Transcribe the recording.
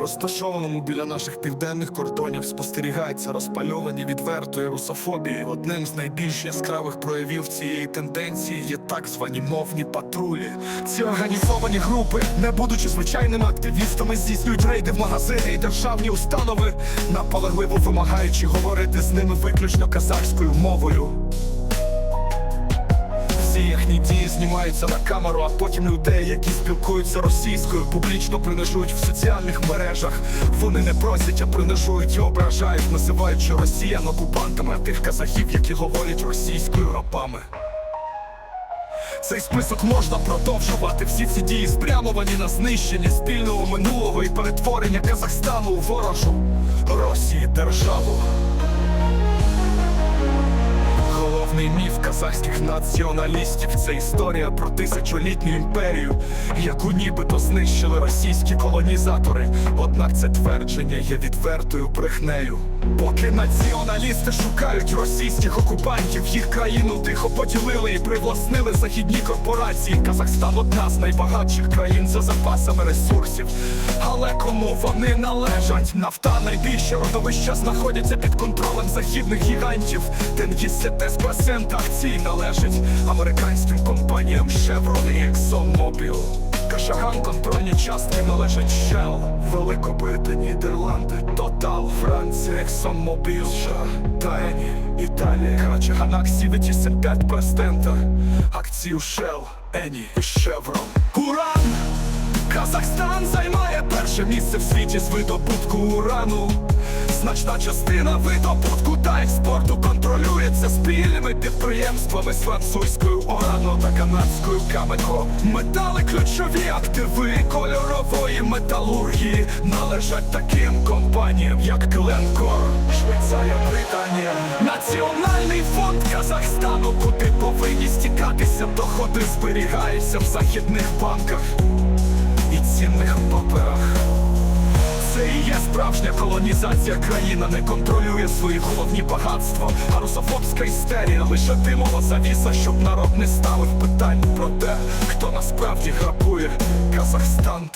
Розташованому біля наших південних кордонів спостерігається розпальовані відвертої русофобії. Одним з найбільш яскравих проявів цієї тенденції є так звані мовні патрулі. Ці організовані групи, не будучи звичайними активістами, здійснюють рейди в магазини і державні установи, наполегливо вимагаючи говорити з ними виключно казахською мовою. Всі їхні дії знімаються на камеру, а потім людей, які спілкуються російською, публічно принижують в соціальних мережах. Вони не просять, а принижують і ображають, називаючи росіян окупантами, тих казахів, які говорять російською рабами. Цей список можна продовжувати. Всі ці дії спрямовані на знищення спільного минулого і перетворення Казахстану у ворожу Росії державу. Головний міф казахських націоналістів це історія про тисячолітню імперію, яку нібито знищили російські колонізатори. Однак це твердження є відвертою брехнею. Поки націоналісти шукають російських окупантів, їх країну тихо поділили і привласнили західні корпорації. Казахстан одна з найбагатших країн за запасами ресурсів. Але кому вони належать? Нафта найбільше родовища знаходяться під контролем західних гігантів. Тенгісетес процент акцій належить американським компаніям Chevron і ExxonMobil. Кашаган контрольні частки належать Shell, Великобританія, Нідерланди, Total, Франція, ExxonMobil, США, Таені, Італія. Кашаган акції 85% акцій у Shell, Ені і Chevron. Уран! Казахстан займає перше місце в світі з видобутку урану. Значна частина видобутку та експорту контролюється спільними підприємствами з французькою Орано та канадською Камеко. Метали ключові активи кольорової металургії належать таким компаніям, як Glencore, Швейцарія, Британія. Національний фонд Казахстану, куди повинні стікатися доходи, зберігаються в західних банках і цінних паперах. Це і є справжня колонізація. Країна не контролює свої головні багатства. А русофобська істерія лише димова завіса, щоб народ не ставив питань про те, хто насправді грабує Казахстан.